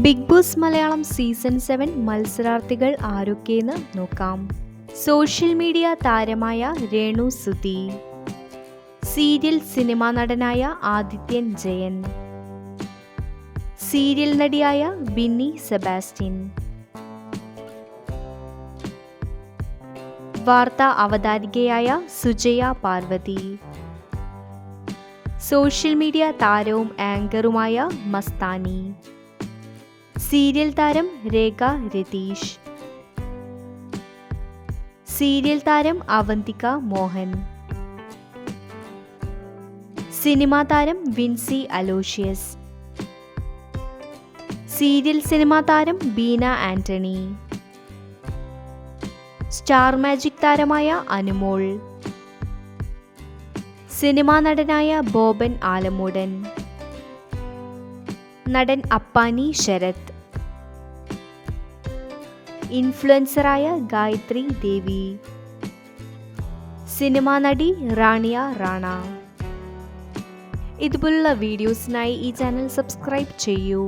Bigg Boss Malayalam season seven മത്സരാർത്ഥികൾ ആരൊക്കെയെന്ന് നോക്കാം. സോഷ്യൽ മീഡിയ താരമായ രേണു സുധി. സീരിയൽ സിനിമാ നടനായ ആദിത്യൻ ജയൻ. സീരിയൽ നടിയായ ബിന്നി സെബാസ്റ്റ്യൻ. വാർത്താ അവതാരികയായ സുജയ പാർവതി. സോഷ്യൽ മീഡിയ താരവും ആങ്കറുമായ മസ്താനി. സീരിയൽ താരം രേഖ രതീഷ്. സീരിയൽ താരം അവന്തിക മോഹൻ. സിനിമാ താരം വിൻസി അലോഷ്യസ്. സീരിയൽ സിനിമാ താരം ബീന ആന്റണി. സ്റ്റാർ മാജിക് താരമായ അനുമോൾ. സിനിമാ നടനായ ബോബൻ ആലമൂടൻ. നടൻ അപ്പാനി ശരത്. ഇൻഫ്ലുവൻസറായ ഗായത്രി ദേവി. സിനിമാ നടി റാണിയ റാണ. ഇതുപോലുള്ള വീഡിയോസിനായി ഈ ചാനൽ സബ്സ്ക്രൈബ് ചെയ്യൂ.